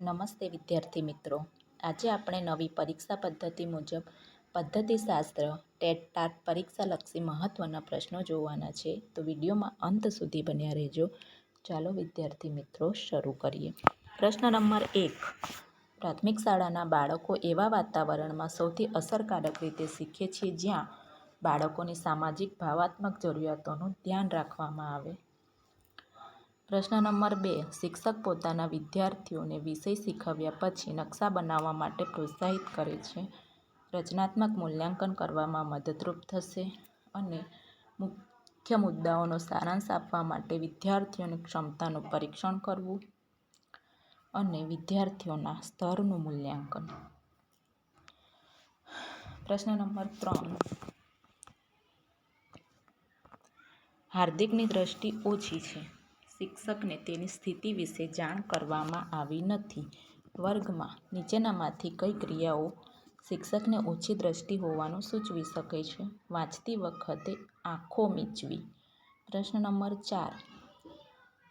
નમસ્તે વિદ્યાર્થી મિત્રો. આજે આપણે નવી પરીક્ષા પદ્ધતિ મુજબ પદ્ધતિશાસ્ત્ર, ટેટ ટાટ પરીક્ષાલક્ષી મહત્ત્વના પ્રશ્નો જોવાના છે. તો વિડીયોમાં અંત સુધી બન્યા રહેજો. ચાલો વિદ્યાર્થી મિત્રો શરૂ કરીએ. પ્રશ્ન નંબર એક. પ્રાથમિક શાળાના બાળકો એવા વાતાવરણમાં સૌથી અસરકારક રીતે શીખે છે જ્યાં બાળકોની સામાજિક, ભાવાત્મક જરૂરિયાતોનું ધ્યાન રાખવામાં આવે? પ્રશ્ન નંબર બે. શિક્ષક પોતાના વિદ્યાર્થીઓને વિષય શીખવ્યા પછી નકશા બનાવવા માટે પ્રોત્સાહિત કરે છે. રચનાત્મક મૂલ્યાંકન કરવામાં મદદરૂપ થશે અને મુખ્ય મુદ્દાઓનો સારાંશ આપવા માટે વિદ્યાર્થીઓની ક્ષમતાનું પરીક્ષણ કરવું અને વિદ્યાર્થીઓના સ્તરનું મૂલ્યાંકન. પ્રશ્ન નંબર ત્રણ. હાર્દિકની દ્રષ્ટિ ઓછી છે. શિક્ષકને તેની સ્થિતિ વિશે જાણ કરવામાં આવી નથી. વર્ગમાં નીચેનામાંથી કઈ ક્રિયાઓ શિક્ષકને ઓછી દ્રષ્ટિ હોવાનું સૂચવી શકે છે? વાંચતી વખતે આંખો મીચવી. પ્રશ્ન નંબર ચાર.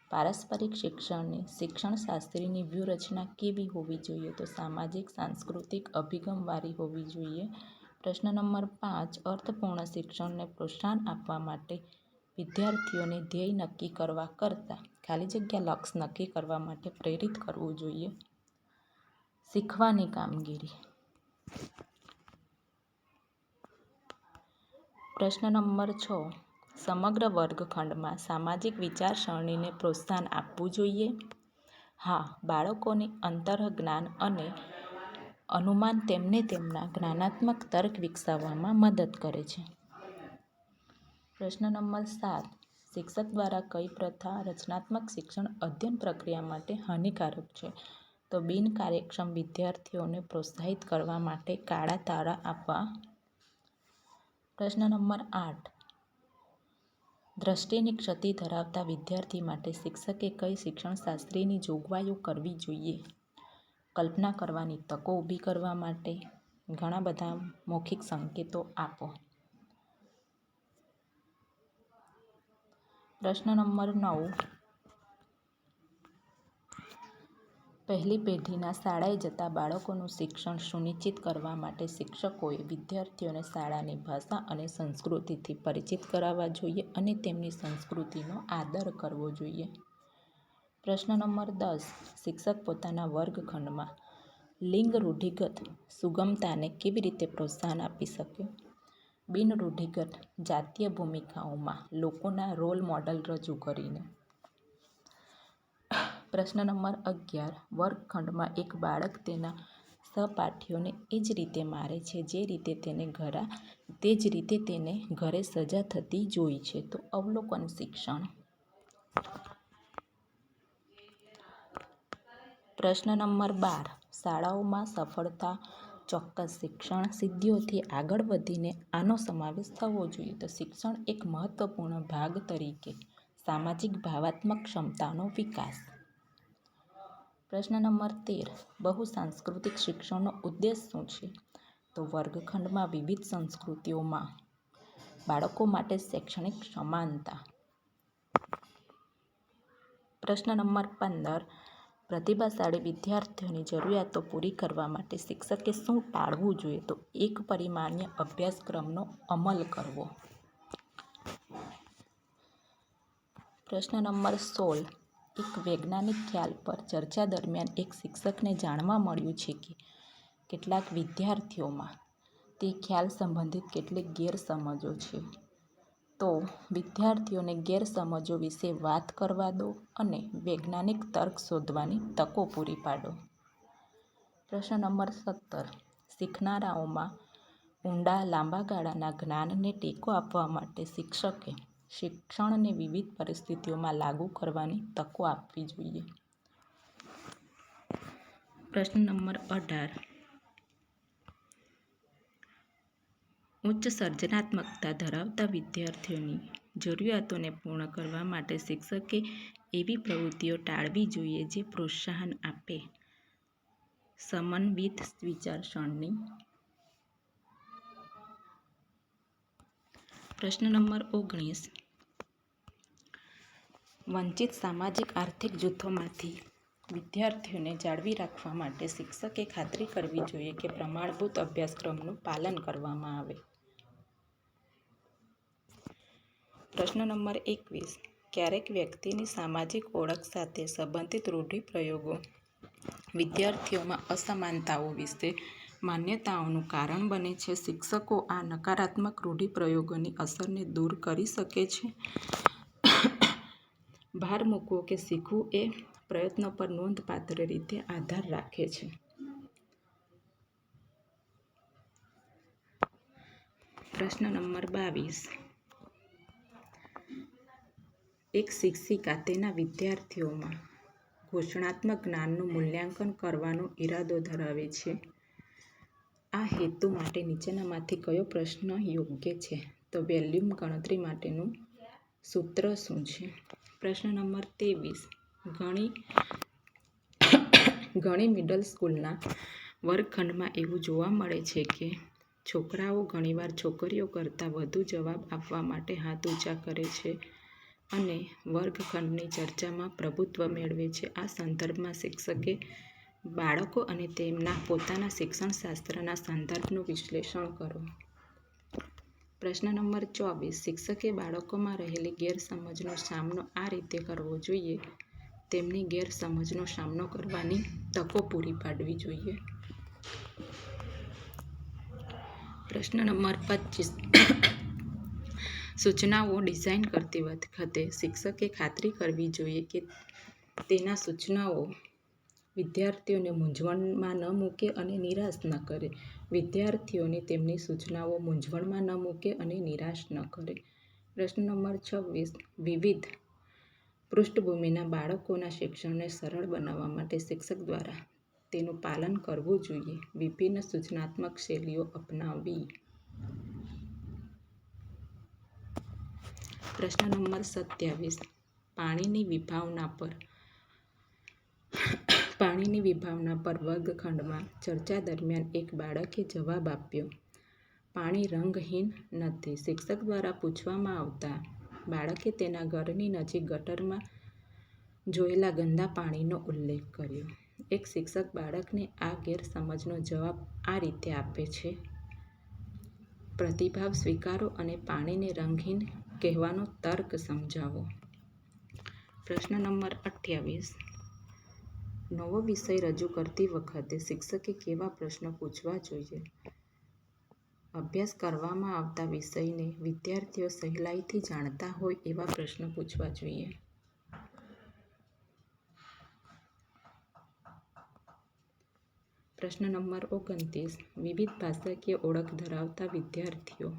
પારસ્પરિક શિક્ષણની શિક્ષણશાસ્ત્રીની વ્યૂહરચના કેવી હોવી જોઈએ? તો સામાજિક, સાંસ્કૃતિક અભિગમવાળી હોવી જોઈએ. પ્રશ્ન નંબર પાંચ. અર્થપૂર્ણ શિક્ષણને પ્રોત્સાહન આપવા માટે વિદ્યાર્થીઓને ધ્યેય નક્કી કરવા કરતાં ખાલી જગ્યા લક્ષ્ય નક્કી કરવા માટે પ્રેરિત કરવું જોઈએ. શીખવાની કામગીરી. પ્રશ્ન નંબર છ. સમગ્ર વર્ગખંડમાં સામાજિક વિચારસરણીને પ્રોત્સાહન આપવું જોઈએ? હા, બાળકોની અંતર્જ્ઞાન અને અનુમાન તેમને તેમના જ્ઞાનાત્મક તર્ક વિકસાવવામાં મદદ કરે છે. પ્રશ્ન નંબર સાત. શિક્ષક દ્વારા કઈ પ્રથા રચનાત્મક શિક્ષણ અધ્યયન પ્રક્રિયા માટે હાનિકારક છે? તો બિનકાર્યક્ષમ વિદ્યાર્થીઓને પ્રોત્સાહિત કરવા માટે કાળા તાળા આપવા. પ્રશ્ન નંબર આઠ. દ્રષ્ટિની ક્ષતિ ધરાવતા વિદ્યાર્થી માટે શિક્ષકે કઈ શિક્ષણશાસ્ત્રીની જોગવાઈઓ કરવી જોઈએ? કલ્પના કરવાની તકો ઊભી કરવા માટે ઘણા બધા મૌખિક સંકેતો આપો. પ્રશ્ન નંબર નવ. પહેલી પેઢીના શાળાએ જતા બાળકોનું શિક્ષણ સુનિશ્ચિત કરવા માટે શિક્ષકોએ વિદ્યાર્થીઓને શાળાની ભાષા અને સંસ્કૃતિથી પરિચિત કરાવવા જોઈએ અને તેમની સંસ્કૃતિનો આદર કરવો જોઈએ. પ્રશ્ન નંબર દસ. શિક્ષક પોતાના વર્ગખંડમાં લિંગ રૂઢિગત સુગમતાને કેવી રીતે પ્રોત્સાહન આપી શકે? બિનરૂઢિગત જાતીય ભૂમિકાઓમાં લોકોના રોલ મોડલ રજૂ કરીને. પ્રશ્ન નંબર અગિયાર. વર્ગખંડમાં એક બાળક તેના સહપાઠીઓને એ જ રીતે મારે છે, જે રીતે તેને ઘરા, તે જ રીતે તેને ઘરે સજા થતી જોઈ છે. તો અવલોકન શિક્ષણ. પ્રશ્ન નંબર બાર. શાળાઓમાં સફળતા ચોક્કસ શિક્ષણ સિદ્ધિઓથી આગળ વધીને આનો સમાવેશ થવો જોઈએ. તો શિક્ષણ એક મહત્વપૂર્ણ ભાગ તરીકે સામાજિક ભાવાત્મક ક્ષમતાનો વિકાસ. પ્રશ્ન નંબર તેર. બહુસાંસ્કૃતિક શિક્ષણનો ઉદ્દેશ શું છે? તો વર્ગખંડમાં વિવિધ સંસ્કૃતિઓમાં બાળકો માટે શૈક્ષણિક સમાનતા. પ્રશ્ન નંબર પંદર. પ્રતિભાશાળી વિદ્યાર્થીઓની જરૂરિયાતો પૂરી કરવા માટે શિક્ષકે શું ટાળવું જોઈએ? તો એક પરિમાણીય અભ્યાસક્રમનો અમલ કરવો. પ્રશ્ન નંબર સોળ. એક વૈજ્ઞાનિક ખ્યાલ પર ચર્ચા દરમિયાન એક શિક્ષકને જાણવા મળ્યું છે કે કેટલાક વિદ્યાર્થીઓમાં તે ખ્યાલ સંબંધિત કેટલીક ગેરસમજો છે. તો વિદ્યાર્થીઓને ગેરસમજો વિશે વાત કરવા દો અને વૈજ્ઞાનિક તર્ક શોધવાની તકો પૂરી પાડો. પ્રશ્ન નંબર સત્તર. શીખનારાઓમાં ઊંડા લાંબા ગાળાના જ્ઞાનને ટેકો આપવા માટે શિક્ષકે શિક્ષણને વિવિધ પરિસ્થિતિઓમાં લાગુ કરવાની તકો આપવી જોઈએ. પ્રશ્ન નંબર અઢાર. ઉચ્ચ સર્જનાત્મકતા ધરાવતા વિદ્યાર્થીઓની જરૂરિયાતોને પૂર્ણ કરવા માટે શિક્ષકે એવી પ્રવૃત્તિઓ ટાળવી જોઈએ જે પ્રોત્સાહન આપે. સમન્વિત વિચારસરણી પ્રશ્ન નંબર ઓગણીસ. વંચિત સામાજિક આર્થિક જૂથોમાંથી વિદ્યાર્થીઓને જાળવી રાખવા માટે શિક્ષકે ખાતરી કરવી જોઈએ કે પ્રમાણભૂત અભ્યાસક્રમનું પાલન કરવામાં આવે. પ્રશ્ન નંબર એકવીસ. ક્યારેક વ્યક્તિની સામાજિક ઓળખ સાથે સંબંધિત રૂઢિપ્રયોગો વિદ્યાર્થીઓમાં અસમાનતાઓ વિશે માન્યતાઓનું કારણ બને છે. શિક્ષકો આ નકારાત્મક રૂઢિપ્રયોગોની અસરને દૂર કરી શકે છે. ભાર મૂકવો કે શીખવું એ પ્રયત્નો પર નોંધપાત્ર રીતે આધાર રાખે છે. પ્રશ્ન નંબર બાવીસ. એક શિક્ષિકા તેના વિદ્યાર્થીઓમાં ઘોષણાત્મક જ્ઞાનનું મૂલ્યાંકન કરવાનો ઈરાદો ધરાવે છે. આ હેતુ માટે નીચેનામાંથી કયો પ્રશ્ન યોગ્ય છે? તો વેલ્યુમ ગણતરી માટેનું સૂત્ર શું છે? પ્રશ્ન નંબર ત્રેવીસ. ઘણી ઘણી મિડલ સ્કૂલના વર્ગખંડમાં એવું જોવા મળે છે કે છોકરાઓ ઘણીવાર છોકરીઓ કરતાં વધુ જવાબ આપવા માટે હાથ ઊંચા કરે છે. અને વર્ગખંડની ચર્ચામાં પ્રભુત્વ મેળવે છે. આ સંદર્ભમાં શિક્ષકે બાળકો અને તેમના પોતાના શિક્ષણશાસ્ત્રના સંદર્ભનું વિશ્લેષણ કરો પ્રશ્ન નંબર ચોવીસ. શિક્ષકે બાળકોમાં રહેલી ગેરસમજનો સામનો આ રીતે કરવો જોઈએ? તેમની ગેરસમજનો સામનો કરવાની તકો પૂરી પાડવી જોઈએ. પ્રશ્ન નંબર પચીસ. સૂચનાઓ ડિઝાઇન કરતી વખતે શિક્ષકે ખાતરી કરવી જોઈએ કે તેના સૂચનાઓ વિદ્યાર્થીઓને મૂંઝવણમાં ન મૂકે અને નિરાશ ન કરે. વિદ્યાર્થીઓને તેમની સૂચનાઓ મૂંઝવણમાં ન મૂકે અને નિરાશ ન કરે. પ્રશ્ન નંબર છવ્વીસ. વિવિધ પૃષ્ઠભૂમિના બાળકોના શિક્ષણને સરળ બનાવવા માટે શિક્ષક દ્વારા તેનું પાલન કરવું જોઈએ. વિભિન્ન સૂચનાત્મક શૈલીઓ અપનાવવી. પ્રશ્ન નંબર સત્યાવીસ. પાણીની વિભાવના પર પાણીની વિભાવના પર વર્ગખંડમાં ચર્ચા દરમિયાન એક બાળકે જવાબ આપ્યો, પાણી રંગહીન નથી શિક્ષક દ્વારા પૂછવામાં આવતા બાળકે તેના ઘરની નજીક ગટરમાં જોયેલા ગંદા પાણીનો ઉલ્લેખ કર્યો. એક શિક્ષક બાળકને આ ગેરસમજનો જવાબ આ રીતે આપે છે, પ્રતિભાવ સ્વીકારો અને પાણીને રંગહીન કહેવાનો તર્ક સમજાવો. પ્રશ્ન નંબર અઠ્યાવીસ. નવો વિષય રજૂ કરતી વખતે શિક્ષકે કેવા પ્રશ્નો પૂછવા જોઈએ? અભ્યાસ કરવામાં આવતા વિષયને વિદ્યાર્થીઓ સહેલાઈથી જાણતા હોય એવા પ્રશ્નો પૂછવા જોઈએ. પ્રશ્ન નંબર ઓગણત્રીસ. વિવિધ ભાષાકીય ઓળખ ધરાવતા વિદ્યાર્થીઓ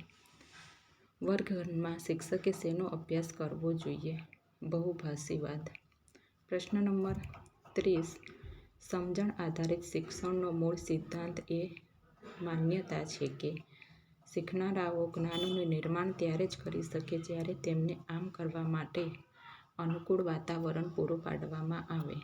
વર્ગખંડમાં શિક્ષકે શેનો અભ્યાસ કરવો જોઈએ? બહુભાષીવાદ પ્રશ્ન નંબર ત્રીસ. સમજણ આધારિત શિક્ષણનો મૂળ સિદ્ધાંત એ માન્યતા છે કે શીખનારાઓ જ્ઞાનનું નિર્માણ ત્યારે જ કરી શકે જ્યારે તેમને આમ કરવા માટે અનુકૂળ વાતાવરણ પૂરું પાડવામાં આવે.